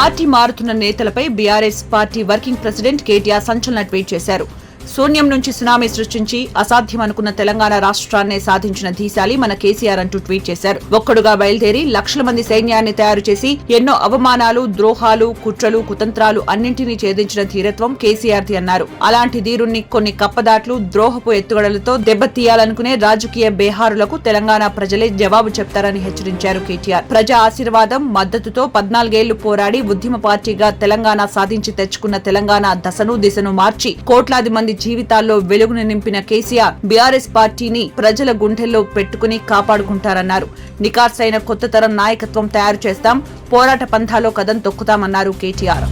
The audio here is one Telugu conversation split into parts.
పార్టీ మారుతున్న నేతలపై BRS party working president KTR సంచలన ట్వీట్ చేశారు. శూన్యం నుంచి సునామీ సృష్టించి అసాధ్యం అనుకున్న తెలంగాణ రాష్ట్రాన్నే సాధించిన ధీశాలి మన కేసీఆర్ అంటూ ట్వీట్ చేశారు. ఒక్కడుగా బయలుదేరి లక్షల మంది సైన్యాన్ని తయారు చేసి ఎన్నో అవమానాలు ద్రోహాలు కుట్రలు కుతంత్రాలు అన్నింటినీ ఛేదించిన ధీరత్వం కేసీఆర్ది అన్నారు. అలాంటి ధీరుణ్ణి కొన్ని కప్పదాట్లు ద్రోహపు ఎత్తుగడలతో దెబ్బతీయాలనుకునే రాజకీయ బేహారులకు తెలంగాణ ప్రజలే జవాబు చెప్తారని హెచ్చరించారు కేటీఆర్. ప్రజా ఆశీర్వాదం మద్దతుతో పద్నాలుగేళ్ళు పోరాడి ఉద్యమ పార్టీగా తెలంగాణ సాధించి తెచ్చుకున్న తెలంగాణ దశను దిశను మార్చి కోట్లాది మంది జీవితాల్లో వెలుగును నింపిన కేసీఆర్ బీఆర్ఎస్ పార్టీని ప్రజల గుండెల్లో పెట్టుకుని కాపాడుకుంటారన్నారు. నికార్సైన కొత్త తరం నాయకత్వం తయారు చేస్తాం పోరాట పంథాలో కదం తొక్కుతామన్నారు కేటీఆర్.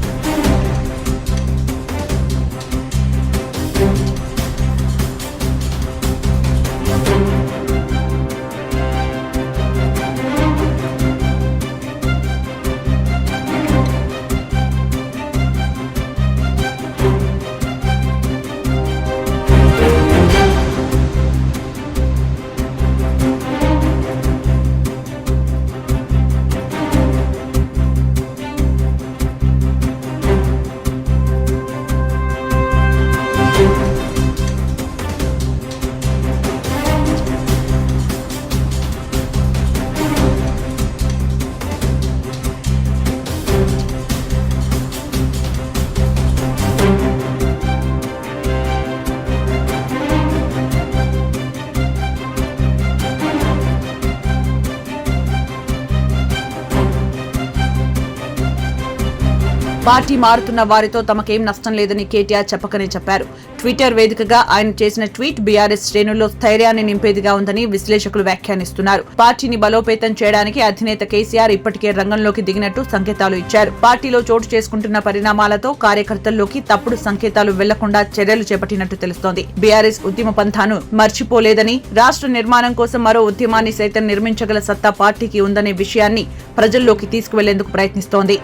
పార్టీ మారుతున్న వారితో తమకేం నష్టం లేదని కేటీఆర్ చెప్పకనే చెప్పారు. ట్విట్టర్ వేదికగా ఆయన చేసిన ట్వీట్ బీఆర్ఎస్ శ్రేణుల్లో స్థైర్యాన్ని నింపేదిగా ఉందని విశ్లేషకులు వ్యాఖ్యానిస్తున్నారు. పార్టీని బలోపేతం చేయడానికి అధినేత కేసీఆర్ ఇప్పటికే రంగంలోకి దిగినట్టు సంకేతాలు ఇచ్చారు. పార్టీలో చోటు చేసుకుంటున్న పరిణామాలతో కార్యకర్తల్లోకి తప్పుడు సంకేతాలు వెళ్ళకుండా చర్యలు చేపట్టినట్టు తెలుస్తోంది. బీఆర్ఎస్ ఉద్యమ పంథాను మర్చిపోలేదని రాష్ట్ర నిర్మాణం కోసం మరో ఉద్యమాన్ని సైతం నిర్మించగల సత్తా పార్టీకి ఉందనే విషయాన్ని ప్రజల్లోకి తీసుకువెళ్ళేందుకు ప్రయత్నిస్తోంది.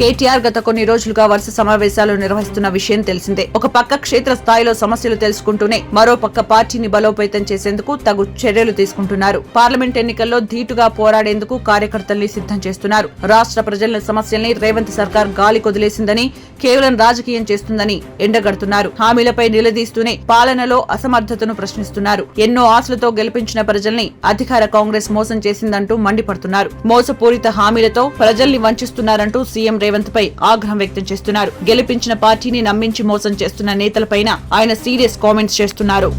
కేటీఆర్ గత కొన్ని రోజులుగా వరుస సమావేశాలు నిర్వహిస్తున్న విషయం తెలిసిందే. ఒక పక్క క్షేత్ర స్థాయిలో సమస్యలు తెలుసుకుంటూనే మరో పక్క పార్టీని బలోపేతం చేసేందుకు తగు చర్యలు తీసుకుంటున్నారు. పార్లమెంట్ ఎన్నికల్లో ధీటుగా పోరాడేందుకు కార్యకర్తల్ని సిద్ధం చేస్తున్నారు. రాష్ట్ర ప్రజల సమస్యల్ని రేవంత్ సర్కార్ గాలి కొదిలేసిందని కేవలం రాజకీయం చేస్తుందని ఎండగడుతున్నారు. హామీలపై నిలదీస్తూనే పాలనలో అసమర్థతను ప్రశ్నిస్తున్నారు. ఎన్నో ఆశలతో గెలిపించిన ప్రజల్ని అధికార కాంగ్రెస్ మోసం చేసిందంటూ మండిపడుతున్నారు. మోసపూరిత హామీలతో ప్రజల్ని వంచిస్తున్నారంటూ సీఎం రేవంత్ పై ఆగ్రహం వ్యక్తం చేస్తున్నారు. గెలిపించిన పార్టీని నమ్మించి మోసం చేస్తున్న నేతలపైన ఆయన సీరియస్ కామెంట్స్ చేస్తున్నారు.